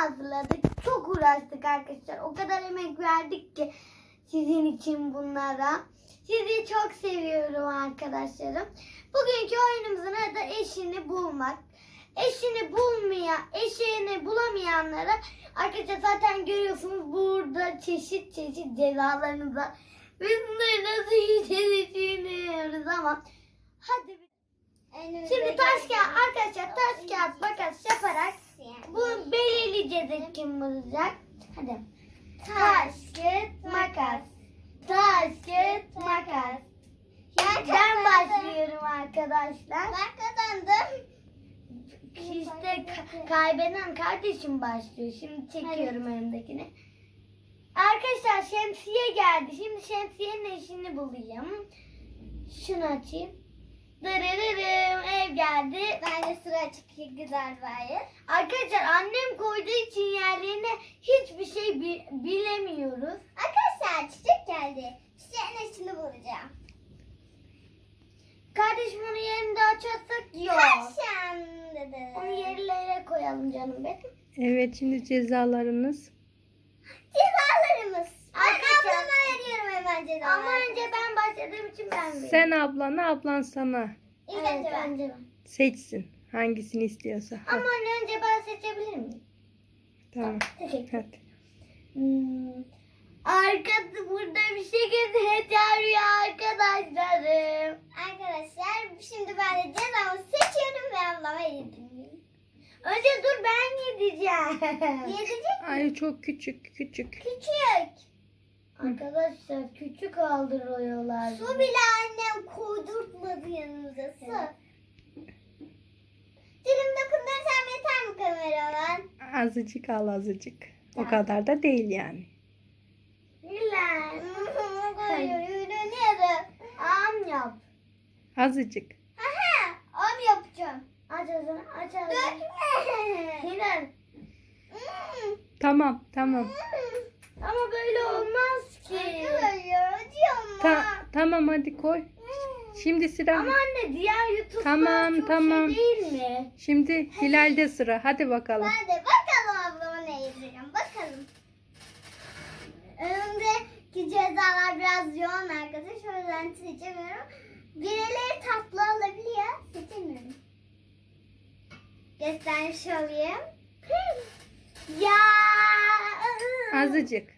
hazırladık. Çok uğraştık arkadaşlar. O kadar emek verdik ki sizin için bunlara. Sizi çok seviyorum arkadaşlarım. Bugünkü oyunumuzun adı eşini bulmak. Eşini bulmaya, eşini bulamayanlara arkadaşlar zaten görüyorsunuz burada çeşit çeşit cezalarınız var. Biz bunları nasıl yiyeceğiz düşünüyoruz ama hadi Şimdi taş kağıt arkadaşlar taş kağıt makas yaparak bu belirleyeceğiz kim bulacak. Hadi. Taş kağıt makas. Taş kağıt makas. Ben başlıyorum arkadaşlar. Ben kazandım. İşte ka- kaybeden kardeşim başlıyor. Şimdi çekiyorum önümdekini. Arkadaşlar şemsiye geldi. Şimdi şemsiyenin eşini bulayım. Şunu açayım. Dırırırım ev geldi. Ben de sıra çıkıyor güzel bayır. Arkadaşlar annem koyduğu için yerlerine hiçbir şey bi- bilemiyoruz. Arkadaşlar çiçek geldi. Çiçeğin eşini bulacağım. Kardeşim onu yerinde açarsak yok. Taşan dedi. Onu yerlere koyalım canım benim. Evet şimdi. Cezalarımız. Ben Arkadaşlar- ablama cezaları. Ama önce ben başladığım için ben veriyorum. Sen ablana ablan sana İlk Evet, önce ben. bence ben. seçsin. Hangisini istiyorsa. Ama Hadi, önce ben seçebilir miyim? tamam. Teşekkür Hadi. Hmm. Arkası burada bir şey çağırıyor arkadaşlarım. Arkadaşlar şimdi ben de cezamı seçiyorum ve ablama yedireyim. Önce dur ben gideceğim. Yedirecek Ay çok küçük küçük. küçük. Arkadaşlar küçük aldırıyorlar. Su bile annem koydurtmadı yanımıza su. Dilim dokundursam yeter mi kameraman? Azıcık al azıcık. O kadar da değil yani. Gülen. Yürünüyorum. Am yap. Azıcık. Aha, am yapacağım. Aç ağzını aç ağzını. Dökme. Hilal. Hmm, Tamam tamam. hmm. Ama böyle olmaz ki. Arkadaşlar Ta tamam hadi koy. Hmm. Şimdi sıra. Ama anne diğer YouTube'da Tamam, çok tamam. şey değil mi? Şimdi Hilal'de sıra. Hadi bakalım. Hadi bakalım ablama ne yedireceğim. Bakalım. Önümdeki cezalar biraz yoğun arkadaş. O yüzden seçemiyorum. Birileri tatlı olabiliyor. Seçemiyorum. Göstermiş olayım. Ya. Azıcık.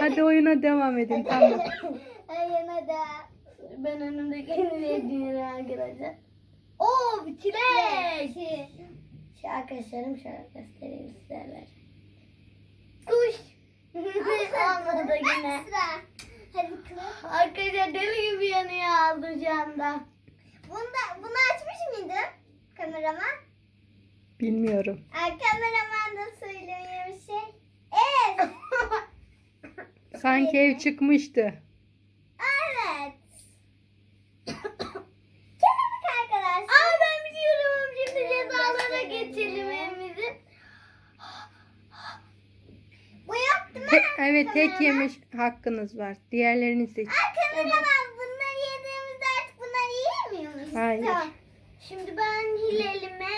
Hadi oyuna devam edin. Tamam. Da. Ben önümdekini verdiğini arkadaşlar. Oo çilek. Şu arkadaşlarım şöyle göstereyim sizlerle. Kuş. Olmadı yine. Hadi bakalım. Arkadaşlar deli gibi yanıyor aldı şu anda. Bunda, bunu açmış mıydın kameraman? Bilmiyorum. Ay, kameraman da söylemiyor bir şey. Evet. Sanki ev çıkmıştı. evet. Kelebek arkadaşlar. Aa ben biliyorum. Şimdi cezalara geçelim evimizi. Bu yok değil mi? Te- evet tek yemiş hakkınız var. Diğerlerini seç. Ay kameraman bunları yediğimizde artık bunları yiyemiyor muyuz? Hayır. Tamam. Şimdi ben Hilal'ime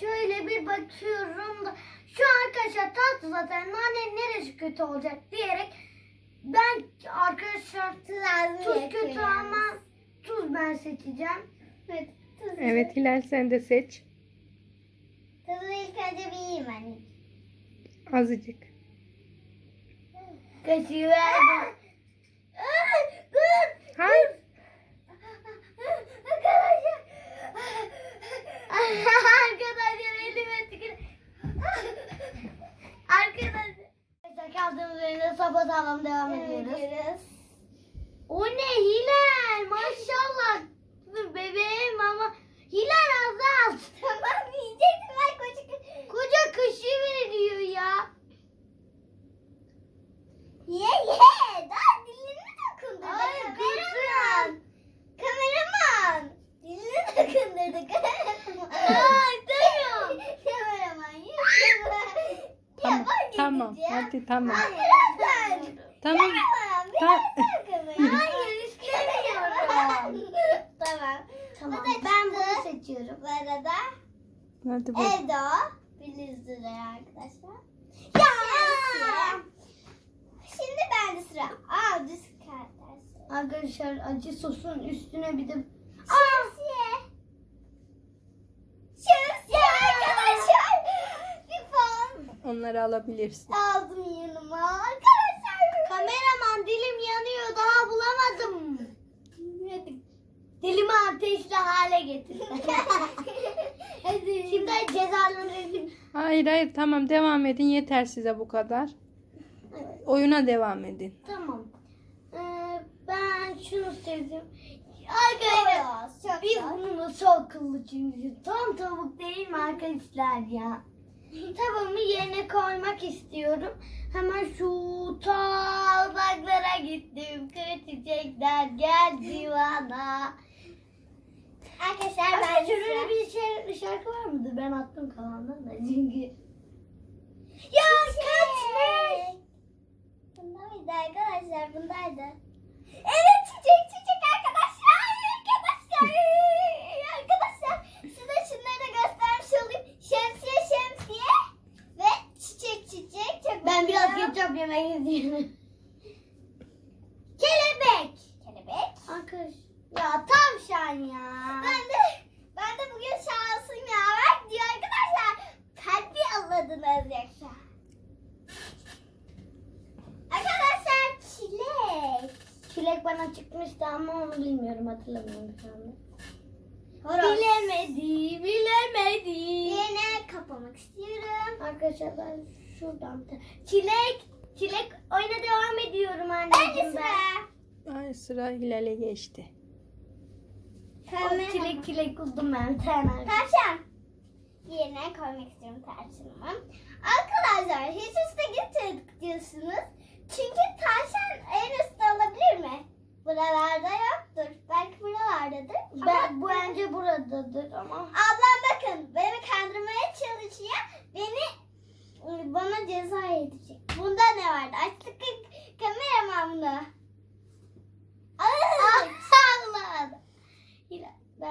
şöyle bir bakıyorum da şu arkadaşlar tatlı zaten nane neresi kötü olacak diyerek ben arkadaşlar Tuz tuz kötü ama tuz ben seçeceğim. Evet. Tuz. Evet Hilal sen de seç. Tuzu ilk önce bir yiyeyim anne. Azıcık. Because you have. Ah! Ah! Hadi tamam. Hayır. Tamam. Tamam. Ta- Hayır istemiyorum. Tamam. tamam ben bunu seçiyorum. Bu arada Hadi bak. Filiz liraya arkadaşlar. Ya. Şimdi bende sıra. Aa düz kartlar. Arkadaşlar acı sosun üstüne bir de Şemsiye. Şemsiye arkadaşlar. Bir puan Onları alabilirsin. aldım yanıma arkadaşlar. kameraman dilim yanıyor daha bulamadım. Dilimi ateşli hale getirdim. Hadi. Şimdi cezalandırdım. Hayır hayır tamam devam edin. Yeter size bu kadar. Evet. Oyuna devam edin. Tamam. Ee, ben şunu sevdim. Arkadaşlar biz bunu nasıl akıllı çünkü. Tam tavuk değil mi arkadaşlar ya? Tavuğumu yerine koymak istiyorum. Hemen şu ta uzaklara gittim. Çiçekler geldi bana. Arkadaşlar ben Arkadaşlar sıra. öyle bir şey, şarkı var mıdır? Ben attım kalandan da çünkü. Ya kaçmış. Bunda mıydı arkadaşlar? Bundaydı. Evet çiçek çiçek arkadaşlar. Arkadaşlar. Arkadaşlar size şunları da göstermiş olayım. Şemsiye şemsiye ve çiçek çiçek. Çok Ben biraz güzel. ketçap yemek istiyorum. Kelebek. Kelebek. Arkadaş. Ya tavşan ya. Ben de ben de bugün şansım yaver diyor arkadaşlar. Kalbi alladınız yoksa. Arkadaşlar çilek. Çilek bana çıkmıştı ama onu bilmiyorum hatırlamıyorum şu anda. Horoz. Bilemedi, bilemedi. Yine kapamak istiyorum. Arkadaşlar ben şuradan. Çilek, çilek oyuna devam ediyorum Ben anneciğim ben. Ay sıra Hilal'e geçti. Oh, çilek çilek buldum ben tane. Tavşan. Yerine koymak istiyorum tavşanımı. Arkadaşlar hiç üstte gitmedik diyorsunuz. Çünkü tavşan en üstte olabilir mi? Buralarda yoktur. Belki buralardadır. Ama Ben, bu bence buradadır ama. Ablam bakın beni kandırmaya çalışıyor. Beni bana ceza edecek. Bunda ne vardı? Açtık kameraman bunu.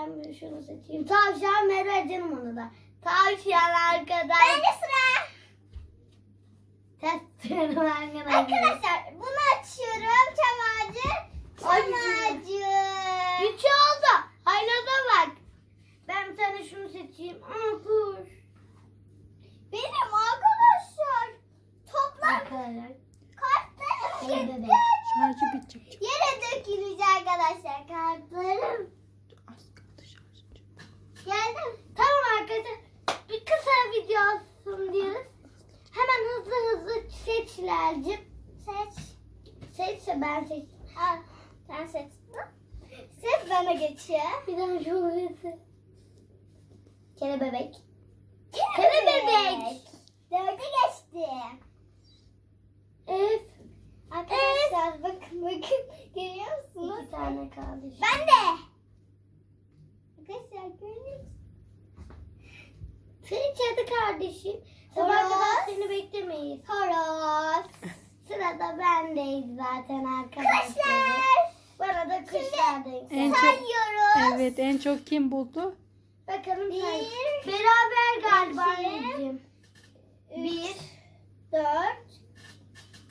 Ben şunu seçeyim. Tavşan ver ver canım onu da. Tavşan arkadaş. Ben de sıra. Test arkadaş. Arkadaşlar bunu açıyorum. Çam ağacı. Ay, Çam ağacı. Üç oldu. Aynada bak. Ben bir tane şunu seçeyim. Aa kuş. Benim arkadaşlar. Toplam Arkadaşlar. kartlarım Evde gitti. de. Şarjı bitecek. Yere dökülecek arkadaşlar kartlarım. Az kaldı şarjı. Geldim. Tamam arkadaşlar. Bir kısa video olsun diyoruz. Hemen hızlı hızlı Hilal'cim. Seç. Seçse ben seç. Al. Sen seçtin. Seç bana geçiyor. Bir tane şu hızlı. Kelebek. Kelebek. Dörde geçti. F. Arkadaşlar bakın bakın. Görüyor musunuz? İki tane kaldı. Ben de. Arkadaşlar görüyor musunuz? Senin cadı kardeşim. Seni beklemeyiz. Horoz. Sırada bendeyiz zaten arkadaşlar. Kuşlar. Bana da kuşlar denk En geldi. çok, Sayıyoruz. evet en çok kim buldu? Bakalım say. Bir, Beraber galiba iki, anneciğim. Bir, Dört.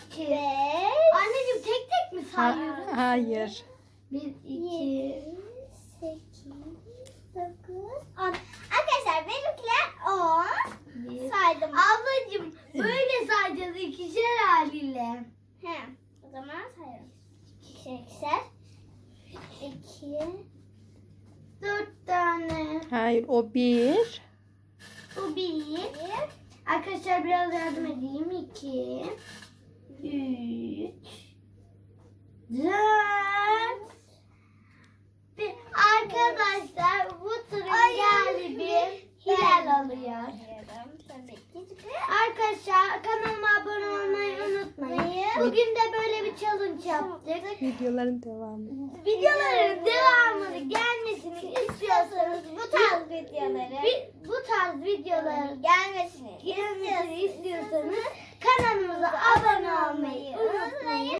iki. Beş. Anneciğim tek tek mi Ha- sayıyoruz? hayır. Bir, iki. Yedi. Sekiz. Dokuz. On. Arkadaşlar benimkiler on. Bir. Saydım. Ablacığım böyle sayacağız ikişer haliyle. He. O zaman sayıyorum. Seksen. İki. Dört tane. Hayır o bir. Bu bir. Bir. Arkadaşlar biraz yardım edeyim. İki. Üç. Dört. Bir. Arkadaşlar bu Ay, galibi Hilal oluyor. Arkadaşlar kanalıma abone olmayı unutmayın. Bugün de böyle bir challenge yaptık. Videoların devamı. Videoların devamını gelmesini istiyorsanız bu tarz videoları bu tarz videoların gelmesini istiyorsanız kanalımıza abone olmayı unutmayın.